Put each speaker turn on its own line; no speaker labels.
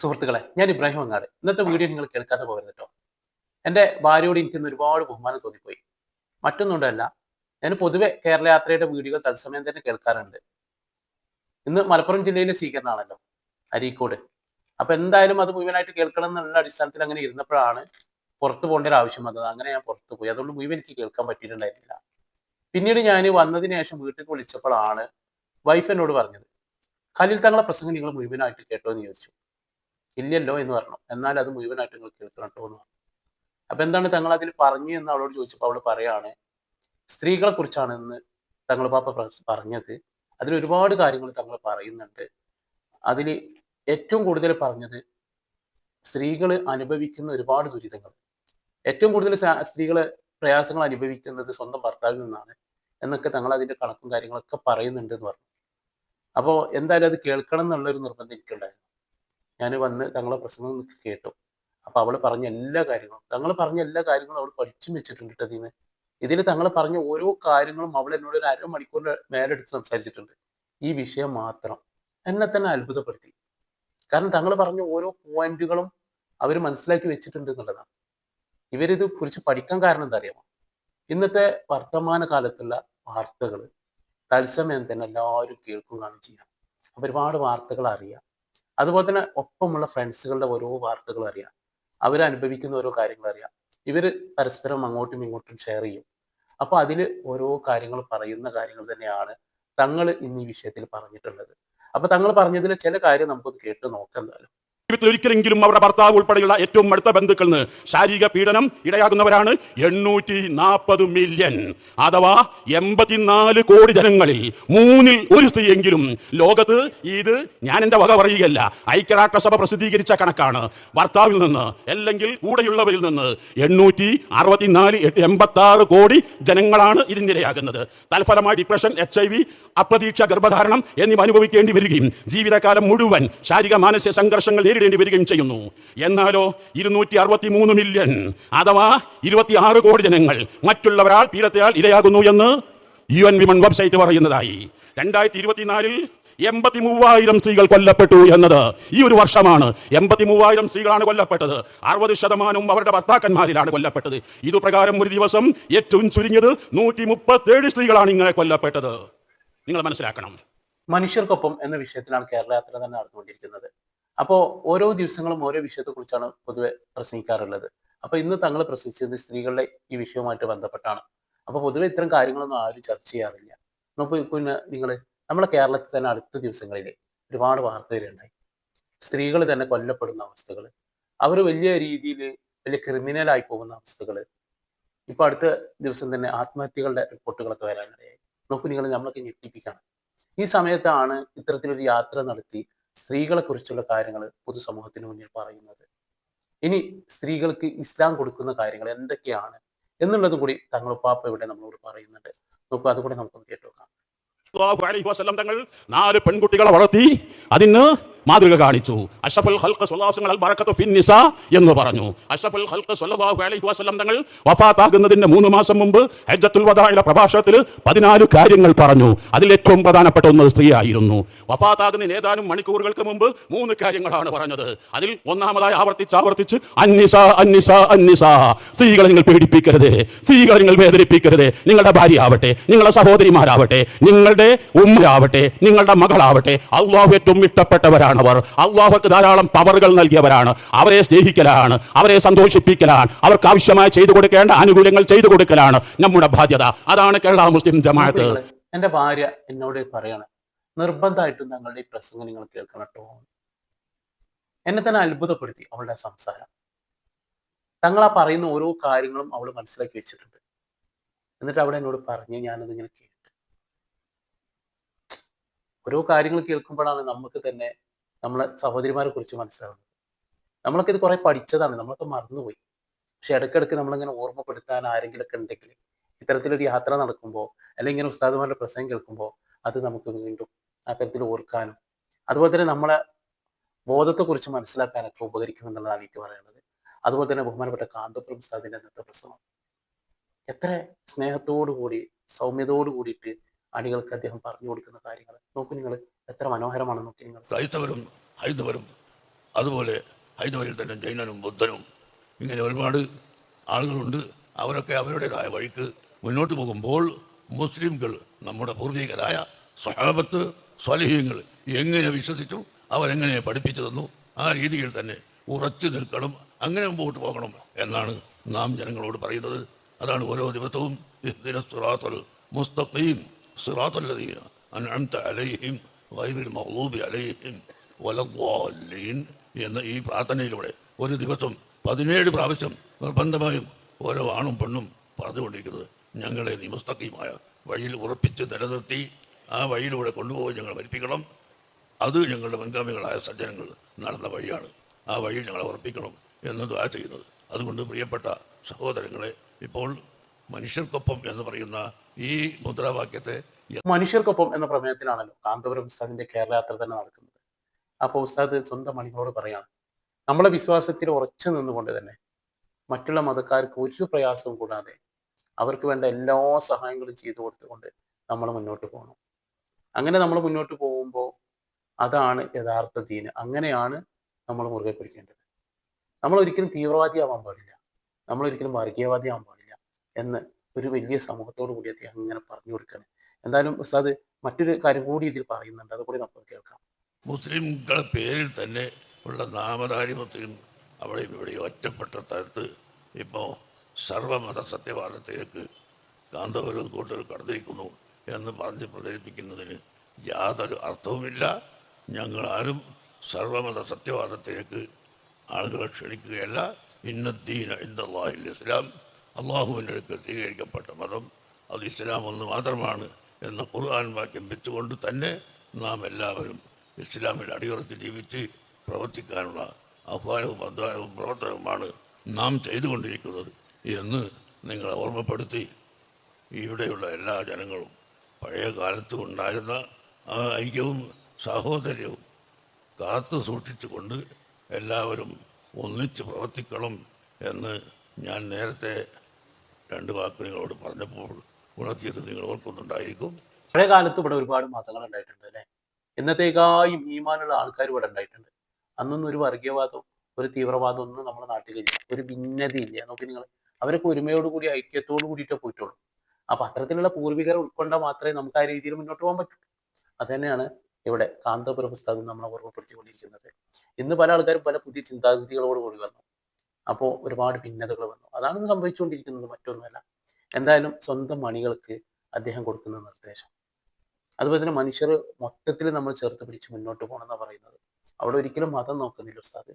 സുഹൃത്തുക്കളെ ഞാൻ ഇബ്രാഹിം അങ്ങാട്. ഇന്നത്തെ വീഡിയോ നിങ്ങൾ കേൾക്കാതെ പോകരുത് കേട്ടോ എന്റെ ഭാര്യയോട് എനിക്ക് ഇന്ന് ഒരുപാട് ബഹുമാനം തോന്നിപ്പോയി. മറ്റൊന്നുകൊണ്ടല്ല ഞാൻ പൊതുവെ കേരള യാത്രയുടെ വീഡിയോകൾ തത്സമയം തന്നെ കേൾക്കാറുണ്ട്. ഇന്ന് മലപ്പുറം ജില്ലയിലെ സ്വീകരണമാണല്ലോ അരീക്കോട്. അപ്പൊ എന്തായാലും അത് മുഴുവനായിട്ട് കേൾക്കണം എന്നുള്ള അടിസ്ഥാനത്തിൽ അങ്ങനെ ഇരുന്നപ്പോഴാണ് പുറത്തു പോകേണ്ട ഒരു ആവശ്യം വന്നത്. അങ്ങനെ ഞാൻ പുറത്തു പോയി. അതുകൊണ്ട് മുഴുവൻ എനിക്ക് കേൾക്കാൻ പറ്റിയിട്ടുണ്ടായിരുന്നില്ല. പിന്നീട് ഞാൻ വന്നതിന് ശേഷം വീട്ടിൽ വിളിച്ചപ്പോഴാണ് വൈഫ് എന്നോട് പറഞ്ഞത് ഖലീൽ തങ്ങളെ പ്രസംഗം നിങ്ങൾ മുഴുവനായിട്ട് കേട്ടോ? എന്ന് ചോദിച്ചു. ഇല്ലല്ലോ എന്ന് പറഞ്ഞു. എന്നാൽ അത് മുഴുവനായിട്ട് നിങ്ങൾ കേൾക്കണം കേട്ടോ എന്ന് പറഞ്ഞു. അപ്പൊ എന്താണ് തങ്ങൾ അതിൽ പറഞ്ഞു എന്ന് അവളോട് ചോദിച്ചപ്പോൾ അവൾ പറയാണ് സ്ത്രീകളെ കുറിച്ചാണ് ഇന്ന് തങ്ങൾ പാപ്പ പറഞ്ഞത്. അതിൽ ഒരുപാട് കാര്യങ്ങൾ തങ്ങൾ പറയുന്നുണ്ട്. അതിൽ ഏറ്റവും കൂടുതൽ പറഞ്ഞത് സ്ത്രീകൾ അനുഭവിക്കുന്ന ഒരുപാട് ദുരിതങ്ങൾ. ഏറ്റവും കൂടുതൽ സ്ത്രീകളെ പ്രയാസങ്ങൾ അനുഭവിക്കുന്നത് സ്വന്തം ഭർത്താവിൽ നിന്നാണ് എന്നൊക്കെ തങ്ങൾ അതിന്റെ കണക്കും കാര്യങ്ങളൊക്കെ പറയുന്നുണ്ട് എന്ന് പറഞ്ഞു. അപ്പോൾ എന്തായാലും അത് കേൾക്കണം എന്നുള്ളൊരു നിർബന്ധം എനിക്കുണ്ടായിരുന്നു. ഞാൻ വന്ന് തങ്ങളെ പ്രസംഗം കേട്ടു. അപ്പൊ അവൾ പറഞ്ഞ എല്ലാ കാര്യങ്ങളും തങ്ങൾ പറഞ്ഞ എല്ലാ കാര്യങ്ങളും അവൾ പഠിച്ചും വെച്ചിട്ടുണ്ട് ഇതിന് ഇതിൽ തങ്ങൾ പറഞ്ഞ ഓരോ കാര്യങ്ങളും അവൾ എന്നോട് ഒരു അരമണിക്കൂറിന്റെ മേലെടുത്ത് സംസാരിച്ചിട്ടുണ്ട്. ഈ വിഷയം മാത്രം. എന്നെ തന്നെ അത്ഭുതപ്പെടുത്തി. കാരണം തങ്ങൾ പറഞ്ഞ ഓരോ പോയിന്റുകളും അവർ മനസ്സിലാക്കി വെച്ചിട്ടുണ്ട് എന്നുള്ളതാണ്. ഇവരിത് കുറിച്ച് പഠിക്കാൻ കാരണം എന്താ അറിയാമോ? ഇന്നത്തെ വർത്തമാന കാലത്തുള്ള വാർത്തകൾ തത്സമയം തന്നെ എല്ലാവരും കേൾക്കുകയാണ് അപ്പൊ ഒരുപാട് വാർത്തകൾ അറിയാം. അതുപോലെ തന്നെ ഒപ്പമുള്ള ഫ്രണ്ട്സുകളുടെ ഓരോ വാർത്തകൾ അറിയാം. അവരനുഭവിക്കുന്ന ഓരോ കാര്യങ്ങൾ അറിയാം. ഇവർ പരസ്പരം അങ്ങോട്ടും ഇങ്ങോട്ടും ഷെയർ ചെയ്യും. അപ്പൊ അതിൽ ഓരോ കാര്യങ്ങൾ പറയുന്ന കാര്യങ്ങൾ തന്നെയാണ് തങ്ങൾ ഇന്ന് ഈ വിഷയത്തിൽ പറഞ്ഞിട്ടുള്ളത്. അപ്പൊ തങ്ങൾ പറഞ്ഞതിൽ ചില കാര്യം നമുക്കൊന്ന് കേട്ട് നോക്കാം എന്തായാലും.
ജീവിതത്തിൽ ഒരിക്കലെങ്കിലും അവരുടെ ഭർത്താവ് ഉൾപ്പെടെയുള്ള ഏറ്റവും അടുത്ത ബന്ധുക്കളിൽ നിന്ന് ശാരീരിക പീഡനം ഇടയാകുന്നവരാണ് എണ്ണൂറ്റി നാൽപ്പത് മില്യൺ അഥവാ എൺപത്തിനാല് കോടി ജനങ്ങളിൽ മൂന്നിൽ ഒരു സ്ത്രീയെങ്കിലും ലോകത്ത് ഇത് ഞാൻ എന്റെ വക പറയുകയല്ല ഐക്യരാഷ്ട്രസഭ പ്രസിദ്ധീകരിച്ച കണക്കാണ്. ഭർത്താവിൽ നിന്ന് അല്ലെങ്കിൽ കൂടെയുള്ളവരിൽ നിന്ന് എണ്ണൂറ്റി അറുപത്തിനാല് എൺപത്തി ആറ് കോടി ജനങ്ങളാണ് ഇതിനിരയാകുന്നത് തൽഫലമായി ഡിപ്രഷൻ എച്ച് ഐ വി അപ്രതീക്ഷ ഗർഭധാരണം എന്നിവ അനുഭവിക്കേണ്ടി വരികയും ജീവിതകാലം മുഴുവൻ ശാരീരിക മാനസിക സംഘർഷങ്ങൾ നേരിടേണ്ടി വരികയും ചെയ്യുന്നു. എന്നാലോ ഇരുന്നൂറ്റി അറുപത്തി മൂന്ന് മില്യൺ അഥവാ ഇരുപത്തിയാറ് കോടി ജനങ്ങൾ മറ്റുള്ളവരാൾ പീഡത്തയാൾ ഇരയാകുന്നു എന്ന് യു എൻ വിമൺ വെബ്സൈറ്റ് പറയുന്നതായി. രണ്ടായിരത്തി ഇരുപത്തിനാലിൽ എൺപത്തി മൂവായിരം സ്ത്രീകൾ കൊല്ലപ്പെട്ടു എന്നത് ഈ ഒരു വർഷമാണ്. എൺപത്തി മൂവായിരം സ്ത്രീകളാണ് കൊല്ലപ്പെട്ടത്. അറുപത് ശതമാനവും അവരുടെ ഭർത്താക്കന്മാരിലാണ് കൊല്ലപ്പെട്ടത്. ഇതുപ്രകാരം ഒരു ദിവസം ഏറ്റവും ചുരുങ്ങിയത് നൂറ്റി മുപ്പത്തേഴ് സ്ത്രീകളാണ് ഇങ്ങനെ കൊല്ലപ്പെട്ടത്. നിങ്ങൾ മനസ്സിലാക്കണം.
മനുഷ്യർക്കൊപ്പം എന്ന വിഷയത്തിലാണ് കേരള യാത്ര തന്നെ നടന്നുകൊണ്ടിരിക്കുന്നത്. അപ്പോൾ ഓരോ ദിവസങ്ങളും ഓരോ വിഷയത്തെക്കുറിച്ചാണ് പൊതുവെ പ്രസംഗിക്കാറുള്ളത്. അപ്പോൾ ഇന്ന് തങ്ങൾ പ്രസംഗിച്ചത് സ്ത്രീകളുടെ ഈ വിഷയവുമായിട്ട് ബന്ധപ്പെട്ടാണ്. അപ്പോൾ പൊതുവെ ഇത്തരം കാര്യങ്ങളൊന്നും ആരും ചർച്ച ചെയ്യാറില്ല. നോക്കൂ പിന്നെ നിങ്ങൾ നമ്മളെ കേരളത്തിൽ തന്നെ അടുത്ത ദിവസങ്ങളിൽ ഒരുപാട് വാർത്തകളുണ്ടായി. സ്ത്രീകൾ തന്നെ കൊല്ലപ്പെടുന്ന അവസ്ഥകൾ അവർ വലിയ രീതിയിൽ വലിയ ക്രിമിനലായി പോകുന്ന അവസ്ഥകൾ ഇപ്പൊ അടുത്ത ദിവസം തന്നെ ആത്മഹത്യകളുടെ റിപ്പോർട്ടുകളൊക്കെ വരാനിടയായി. നോക്കൂ നിങ്ങൾ നമ്മളൊക്കെ ഞെട്ടിപ്പിക്കണം. ഈ സമയത്താണ് ഇത്തരത്തിലൊരു യാത്ര നടത്തി സ്ത്രീകളെ കുറിച്ചുള്ള കാര്യങ്ങൾ പൊതുസമൂഹത്തിന് മുന്നിൽ പറയുന്നത്. ഇനി സ്ത്രീകൾക്ക് ഇസ്ലാം കൊടുക്കുന്ന കാര്യങ്ങൾ എന്തൊക്കെയാണ് എന്നുള്ളത് കൂടി തങ്ങളുപ്പാപ്പ ഇവിടെ നമ്മളോട് പറയുന്നുണ്ട്. നമുക്ക് അതുകൂടി
നമുക്ക് കേട്ടു നോക്കാം. തങ്ങൾ നാല് പെൺകുട്ടികളെ വളർത്തി. അതിന് മാതൃക കാണിച്ചു. അഷ്റഫുൽ ഹൽക്ക് അലൈഹി വസല്ലം ബറക്കത്തു ഫിൻ നിസാ എന്ന് പറഞ്ഞു. അഷ്റഫുൽ ഹൽക്ക് സ്വല്ലല്ലാഹു അലൈഹി വസല്ലം തങ്ങൾ വഫാത്താകുന്നതിന്റെ മൂന്ന് മാസം മുമ്പ് ഹജ്ജത്തുൽ വദായിലെ പ്രഭാഷണത്തിൽ പതിനാല് കാര്യങ്ങൾ പറഞ്ഞു. അതിൽ ഏറ്റവും പ്രധാനപ്പെട്ട ഒന്ന് സ്ത്രീയായിരുന്നു. വഫാത്താകുന്ന ഏതാനും മണിക്കൂറുകൾക്ക് മുമ്പ് മൂന്ന് കാര്യങ്ങളാണ് പറഞ്ഞത്. അതിൽ ഒന്നാമതായി ആവർത്തിച്ച് ആവർത്തിച്ച് അന്നിസ അന്നിസ അന്നിസ. സ്ത്രീകളെ നിങ്ങൾ പേടിപ്പിക്കരുത്. സ്ത്രീകളെ നിങ്ങൾ വേദനിപ്പിക്കരുത്. നിങ്ങളുടെ ഭാര്യ ആവട്ടെ നിങ്ങളുടെ സഹോദരിമാരാവട്ടെ നിങ്ങളുടെ ഉമ്മയാവട്ടെ നിങ്ങളുടെ മകളാവട്ടെ. അള്ളാഹു ഏറ്റവും ഇഷ്ടപ്പെട്ടവരാണ് അവർ. അള്ളാഹുക്ക് ധാരാളം പവറുകൾ നൽകിയവരാണ്. അവരെ സ്നേഹിക്കലാണ്. അവരെ സന്തോഷിപ്പിക്കലാണ്. അവർക്ക് ആവശ്യമായി ചെയ്തു കൊടുക്കേണ്ട ആനുകൂല്യങ്ങൾ ചെയ്തു കൊടുക്കലാണ് നമ്മുടെ ബാധ്യത. അതാണ് കേരള മുസ്ലിം ജമാഅത്ത്.
എന്റെ ഭാര്യ എന്നോട് പറയാണ് നിർബന്ധമായിട്ടും തങ്ങളുടെ ഈ പ്രസംഗം നിങ്ങൾ കേൾക്കണം കേട്ടോ. എന്നെ തന്നെ അത്ഭുതപ്പെടുത്തി അവളുടെ സംസാരം. തങ്ങൾ ആ പറയുന്ന ഓരോ കാര്യങ്ങളും അവൾ മനസ്സിലാക്കി വെച്ചിട്ടുണ്ട്. എന്നിട്ട് അവിടെ എന്നോട് പറഞ്ഞ് ഞാനത് ഇങ്ങനെ കേട്ടു. ഓരോ കാര്യങ്ങൾ കേൾക്കുമ്പോഴാണ് നമുക്ക് തന്നെ നമ്മളെ സഹോദരിമാരെ കുറിച്ച് മനസ്സിലാവുന്നത്. നമ്മളൊക്കെ ഇത് കുറെ പഠിച്ചതാണ്. നമ്മളൊക്കെ മറന്നുപോയി. പക്ഷെ ഇടയ്ക്കിടയ്ക്ക് നമ്മളിങ്ങനെ ഓർമ്മപ്പെടുത്താൻ ആരെങ്കിലൊക്കെ ഉണ്ടെങ്കിൽ ഇത്തരത്തിലൊരു യാത്ര നടക്കുമ്പോൾ അല്ലെങ്കിൽ ഇങ്ങനെ ഉസ്താദുമാരുടെ പ്രസംഗം കേൾക്കുമ്പോൾ അത് നമുക്ക് വീണ്ടും അത്തരത്തിൽ ഓർക്കാനും അതുപോലെ തന്നെ നമ്മളെ ബോധത്തെ കുറിച്ച് മനസ്സിലാക്കാനൊക്കെ ഉപകരിക്കും എന്നുള്ളതാണ് എനിക്ക് പറയുന്നത് അതുപോലെ തന്നെ ബഹുമാനപ്പെട്ട കാന്തപുരം ഉസ്താദിന്റെ അന്നത്തെ പ്രസംഗം. എത്ര സ്നേഹത്തോടു കൂടി സൗമ്യതയോട് കൂടിയിട്ട് അണികൾക്ക് അദ്ദേഹം പറഞ്ഞു കൊടുക്കുന്ന കാര്യങ്ങൾ. നോക്കൂ നിങ്ങൾ എത്ര മനോഹരമാണ് നോക്കി നിങ്ങൾ
ക്രൈസ്തവരും ഹൈന്ദവരും അതുപോലെ ഹൈന്ദവരിൽ തന്നെ ജൈനനും ബുദ്ധനും ഇങ്ങനെ ഒരുപാട് ആളുകളുണ്ട്. അവരൊക്കെ അവരുടേതായ വഴിക്ക് മുന്നോട്ട് പോകുമ്പോൾ മുസ്ലിംകൾ നമ്മുടെ പൂർവികരായ സ്വഹാബത്ത് സ്വലഹീങ്ങൾ എങ്ങനെ വിശ്വസിച്ചു അവരെങ്ങനെ പഠിപ്പിച്ചു തന്നു ആ രീതിയിൽ തന്നെ ഉറച്ചു നിൽക്കണം അങ്ങനെ മുമ്പോട്ട് പോകണം എന്നാണ് നാം ജനങ്ങളോട് പറയുന്നത്. അതാണ് ഓരോ ദിവസവും സിറാത്തൽ മുസ്തഖീം സിറാത്തൽ ലദീന അൻഅംത അലൈഹിം ഗൈറിൽ മഹ്ലൂബി അലൈഹിം വലദ്ദാലീൻ എന്ന ഈ പ്രാർത്ഥനയിലൂടെ ഒരു ദിവസം പതിനേഴ് പ്രാവശ്യം നിർബന്ധമായും ഓരോ ആണും പെണ്ണും പറഞ്ഞുകൊണ്ടിരിക്കുന്നത്. ഞങ്ങളെ നീ മുസ്തഖീമായ വഴിയിൽ ഉറപ്പിച്ച് നിലനിർത്തി ആ വഴിയിലൂടെ കൊണ്ടുപോയി ഞങ്ങൾ മരിപ്പിക്കണം. അത് ഞങ്ങളുടെ മുൻഗാമികളായ സജ്ജനങ്ങൾ നടന്ന വഴിയാണ്. ആ വഴിയിൽ ഞങ്ങളെ ഉറപ്പിക്കണം എന്ന് ആ ചെയ്യുന്നത്. അതുകൊണ്ട് പ്രിയപ്പെട്ട സഹോദരങ്ങളെ ഇപ്പോൾ മനുഷ്യർക്കൊപ്പം എന്ന് പറയുന്ന ഈ മുദ്രാവാക്യത്തെ
മനുഷ്യർക്കൊപ്പം എന്ന പ്രമേയത്തിലാണല്ലോ കാന്തപുരം ഉസ്താദിന്റെ കേരള യാത്ര തന്നെ നടക്കുന്നത്. അപ്പോൾ ഉസ്താദ് സ്വന്തം മണികളോട് പറയാണ് നമ്മളെ വിശ്വാസത്തിൽ ഉറച്ചു നിന്നുകൊണ്ട് തന്നെ മറ്റുള്ള മതക്കാർക്ക് ഒരു പ്രയാസവും കൂടാതെ അവർക്ക് വേണ്ട എല്ലാ സഹായങ്ങളും ചെയ്തു കൊടുത്തുകൊണ്ട് നമ്മൾ മുന്നോട്ട് പോകണം. അങ്ങനെ നമ്മൾ മുന്നോട്ട് പോകുമ്പോൾ അതാണ് യഥാർത്ഥ ദീന്. അങ്ങനെയാണ് നമ്മൾ മുറുകെ പിടിക്കേണ്ടത്. നമ്മൾ ഒരിക്കലും തീവ്രവാദിയാവാൻ പാടില്ല. നമ്മൾ ഒരിക്കലും വർഗീയവാദിയാവാൻ പാടില്ല എന്ന് ഒരു വലിയ സമൂഹത്തോടു കൂടി അദ്ദേഹം അങ്ങനെ പറഞ്ഞു കൊടുക്കുകയാണ്. എന്തായാലും ഉസ്താദ് മറ്റൊരു കാര്യം കൂടി ഇതിൽ പറയുന്നുണ്ട്. അതുകൂടി നമുക്ക് കേൾക്കാം.
മുസ്ലിംകളുടെ പേരിൽ തന്നെ ഉള്ള നാമധാരിമത്വം അവിടെ ഇവിടെ ഒറ്റപ്പെട്ട തരത്ത് ഇപ്പോൾ സർവമത സത്യവാദത്തിലേക്ക് കാന്തപുരം കൂട്ടർ കടന്നിരിക്കുന്നു എന്ന് പറഞ്ഞ് പ്രചരിപ്പിക്കുന്നതിന് യാതൊരു അർത്ഥവുമില്ല. ഞങ്ങൾ ആരും സർവമത സത്യവാദത്തിലേക്ക് ആളുകളെ ക്ഷണിക്കുകയല്ല. ഇന്നദ്ദീന ഇന്ദാഹിൽ ഇസ്ലാം. അള്ളാഹുവിന്റെ അടുക്കൽ സ്വീകരിക്കപ്പെട്ട മതം. അത് ഇസ്ലാം ഒന്ന് മാത്രമാണ്. എന്ന ഖുർആൻ വാക്യം വെച്ചുകൊണ്ട് തന്നെ നാം എല്ലാവരും ഇസ്ലാമിൽ അടിയുറച്ച് ജീവിച്ച് പ്രവർത്തിക്കാനുള്ള ആഹ്വാനവും അധ്വാനവും പ്രവർത്തനവുമാണ് നാം ചെയ്തുകൊണ്ടിരിക്കുന്നത് എന്ന് നിങ്ങളെ ഓർമ്മപ്പെടുത്തി ഇവിടെയുള്ള എല്ലാ ജനങ്ങളും പഴയ കാലത്തും ഉണ്ടായിരുന്ന ആ ഐക്യവും സാഹോദര്യവും കാത്തു സൂക്ഷിച്ചുകൊണ്ട് എല്ലാവരും ഒന്നിച്ച് പ്രവർത്തിക്കണം എന്ന് ഞാൻ നേരത്തെ രണ്ട് വാക്കുകളോട് പറഞ്ഞപ്പോൾ ഉണർത്തിയത് നിങ്ങൾ ഓർക്കുന്നുണ്ടായിരിക്കും.
പഴയ കാലത്ത് ഇവിടെ ഒരുപാട് മതങ്ങൾ ഉണ്ടായിട്ടുണ്ട് അല്ലെ? ഇന്നത്തേക്കായും ഈമാനുള്ള ആൾക്കാർ ഇവിടെ ഉണ്ടായിട്ടുണ്ട്. അന്നൊന്നും ഒരു വർഗീയവാദവും ഒരു തീവ്രവാദം ഒന്നും നമ്മുടെ നാട്ടിലില്ല. ഒരു ഭിന്നതയില്ല. നോക്കി നിങ്ങൾ അവരൊക്കെ ഒരുമയോട് കൂടി ഐക്യത്തോട് കൂടിയിട്ടേ പോയിട്ടുള്ളൂ. അപ്പൊ അത്തരത്തിലുള്ള പൂർവികരെ ഉൾക്കൊണ്ടാൽ മാത്രമേ നമുക്ക് ആ രീതിയിൽ മുന്നോട്ട് പോകാൻ പറ്റൂ. അത് തന്നെയാണ് ഇവിടെ കാന്തപുര പുസ്തകം നമ്മളെ ഓർമ്മപ്പെടുത്തിക്കൊണ്ടിരിക്കുന്നത്. ഇന്ന് പല ആൾക്കാരും പല പുതിയ ചിന്താഗതികളോട് കൂടി വന്നു. അപ്പോൾ ഒരുപാട് ഭിന്നതകൾ വന്നു. അതാണ് സംഭവിച്ചുകൊണ്ടിരിക്കുന്നത്. മറ്റൊന്നുമല്ല. എന്തായാലും സ്വന്തം മണികൾക്ക് അദ്ദേഹം കൊടുക്കുന്ന നിർദ്ദേശം. അതുപോലെ തന്നെ മനുഷ്യർ മൊത്തത്തിൽ നമ്മൾ ചേർത്ത് പിടിച്ച് മുന്നോട്ട് പോകണം എന്നാണ് പറയുന്നത്. അവിടെ ഒരിക്കലും മതം നോക്കുന്നില്ല ഉസ്താദ്.